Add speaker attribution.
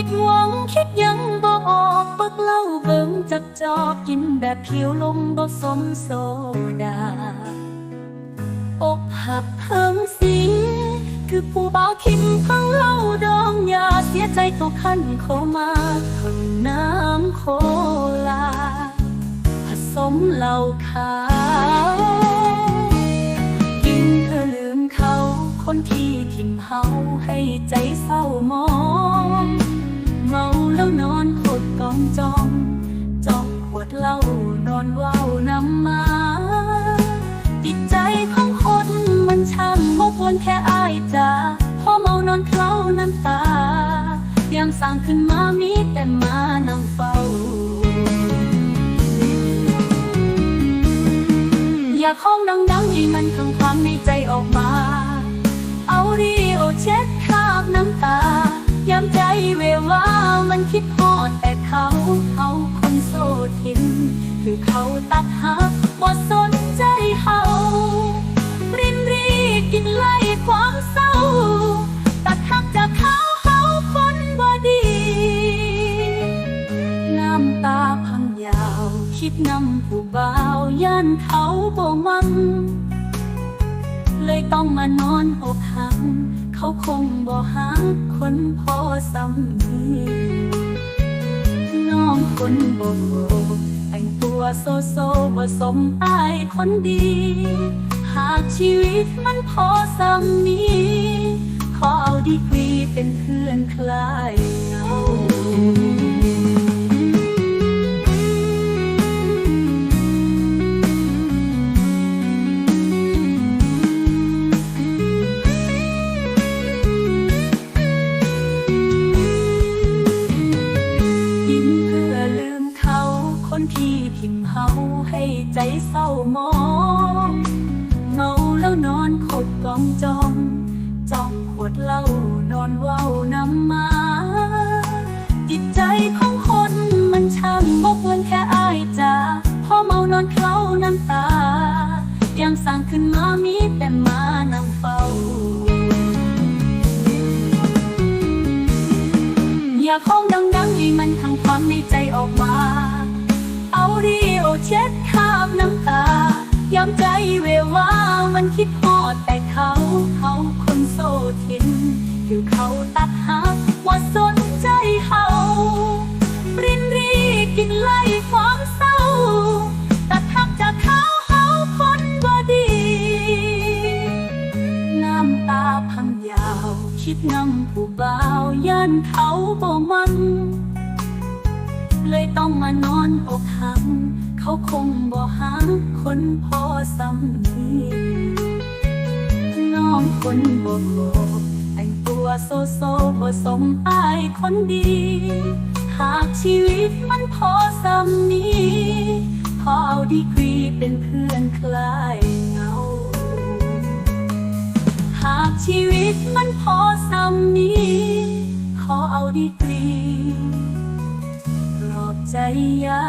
Speaker 1: ผิดหวังคิดยังบ่ออกเบิกเล่าเบิ่งจักจอกกินแบบเพียวลมบ่สมโซดา อกหักเพิ่งสิงคือผู้บ่าวทิมพังเล่าดองอย่าเสียใจตกขันเข้ามาข้างน้ำโคลา ผสมเหล้าขาวกินเธอลืมเขา คนที่ทิมเฮาให้ใจเศร้ามอง แล้วนอนขดกองจองจ้องขวดเหล้านอนเว้านำมาจิตใจของคนมันช่างมกวนแค่อายจ้าพอเมานอนเคล้าน้ำตายามสร้างขึ้นมามีแต่มานั่งเฝ้าอยากห้องดังๆให้มันคำความในใจออกมา เอาดีโอเช็ด มันคิดฮอดแต่เขาเขาคนโสดทิน คือเขาตัดหักบ่สนใจเฮารินรีกินไล่ความเศร้า ตัดหักจากเขาเขาคนบ่ดีน้ำตาพังยาว คิดนำผู้บ่าวย่านเขาบ่มัง เลยต้องมานอนอกหัก เขาคงบ่หาคนพอสำนีน้องคนบ่โแต่งตัวโซโซบ่สมอายคนดี หากชีวิตมันพอสำนี้ ขอเอาดีกรีเป็นเพื่อนคลา ใจเศร้ามองเมาแล้วนอนขดกองจองจ้องขวดเหล้านอนเว้านำมาจิตใจของคนมันช่างบกวนแค่อายจ้าพอเมานอนเคล้าน้ำตายังสร้างขึ้นมามีแต่มานั่งเฝ้า อยากห้องดังๆให้มันทางความในใจออกมา เอาดีโอเช็ด คราบน้ำตา ย้ำใจเววามันคิดฮอดแต่เขาเขาคนโซทินคือเขาตัดหักว่าสนใจเขาปรินรีกินไล่ความเศร้า ตัดหักจากเขาเขาคนบ่ดี น้ำตาพังยาว คิดนำผู้บ่าวย่านเขาบ่มัน เลยต้องมานอนอกหัก เขาคงบ่หาคนพอสำนีน้องคนบ่โง่แต่งตัวโซโซบ่สมอายคนดี หากชีวิตมันพอสำนี้ขอเอาดีกรีเป็นเพื่อนคลายเหงา หากชีวิตมันพอซ้ำนี้ ขอเอาดีกรีปลอบใจยา